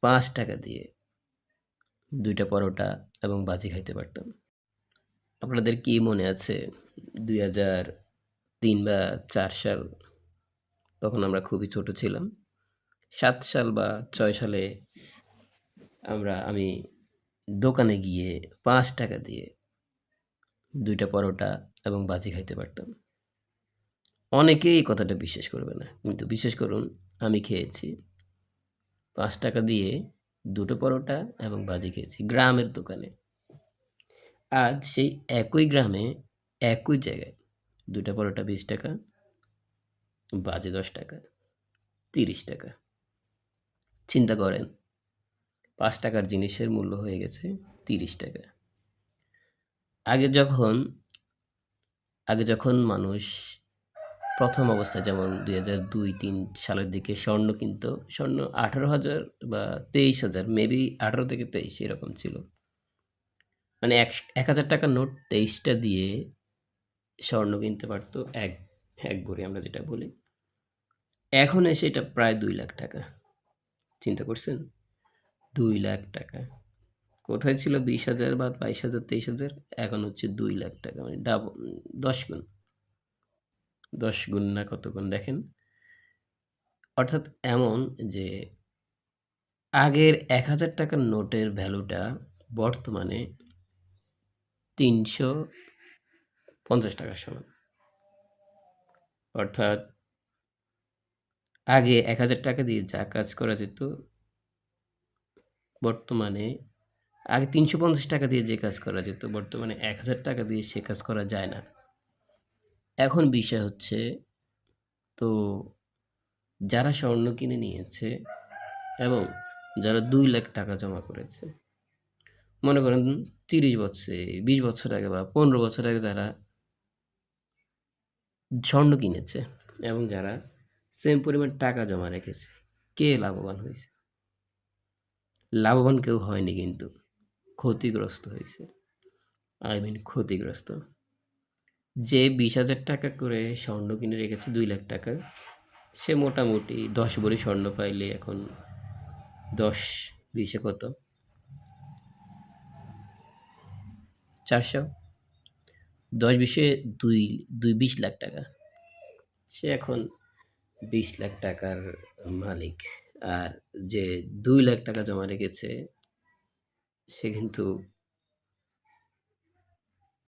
পাঁচ টাকা দিয়ে দুইটা পরোটা এবং বাজি খাইতে পারতাম। আপনাদের কি মনে আছে দুই হাজার তিন বা চার সাল তখন আমরা খুবই ছোট ছিলাম? সাত সাল বা ছয় সালে আমরা, আমি দোকানে গিয়ে পাঁচ টাকা দিয়ে দুইটা পরোটা এবং বাজি খাইতে পারতাম। অনেকেই কথাটা বিশ্বাস করবে না। কিন্তু বিশ্বাস করুন, আমি খেয়েছি। পাঁচ টাকা দিয়ে দুটো পরোটা এবং বাজি খেয়েছি গ্রামের দোকানে। আজ সেই একই গ্রামে একই জায়গায় দুটো পরোটা বিশ টাকা বাজে দশ টাকা, তিরিশ টাকা। চিন্তা করেন, পাঁচ টাকার জিনিসের মূল্য হয়ে গেছে তিরিশ টাকা। আগে যখন আগে যখন মানুষ প্রথম অবস্থায় যেমন দুই হাজার দুই, তিন সালের দিকে স্বর্ণ কিনতো, স্বর্ণ আঠারো হাজার বা তেইশ হাজার মেবি আঠারো থেকে তেইশ এরকম ছিল। মানে এক এক হাজার টাকার নোট তেইশটা দিয়ে স্বর্ণ কিনতে পারতো এক এক গড়ি আমরা যেটা বলি। এখন এসে এটা প্রায় দুই লাখ টাকা। চিন্তা করছেন? দুই লাখ টাকা। কোথায় ছিল বিশ হাজার বা বাইশ হাজার, তেইশ হাজার? এখন হচ্ছে দুই লাখ টাকা মানে ডাব দশ গুণ। দশ গুণ না কত গুণ দেখেন। অর্থাৎ এমন যে আগের এক হাজার টাকার নোটের ভ্যালুটা বর্তমানে তিনশো পঞ্চাশ টাকার সমান। অর্থাৎ আগে এক হাজার টাকা দিয়ে যা কাজ করা যেত, বর্তমানে আগে তিনশো পঞ্চাশ টাকা দিয়ে যে কাজ করা যেত, বর্তমানে এক হাজার টাকা দিয়ে সে কাজ করা যায় না। এখন বিষয় হচ্ছে, তো যারা স্বর্ণ কিনে নিয়েছে এবং যারা দুই লাখ টাকা জমা করেছে, মনে করেন তিরিশ বছরে, বিশ বছর আগে বা পনেরো বছর আগে যারা স্বর্ণ কিনেছে এবং যারা সেম পরিমাণ টাকা জমা রেখেছে, কে লাভবান হয়েছে? লাভবান কেউ হয়নি কিন্তু, ক্ষতিগ্রস্ত হয়েছে। আই মিন ক্ষতিগ্রস্ত। যে বিশ হাজার টাকা করে স্বর্ণ কিনে রেখেছে দুই লাখ টাকা, সে মোটামুটি দশ ভরি স্বর্ণ পাইলে এখন দশ, বিশে কত? চারশো। দশ বিশে দুই দুই বিশ লাখ টাকা। সে এখন বিশ লাখ টাকার মালিক। আর যে দুই লাখ টাকা জমা রেখেছে, সে কিন্তু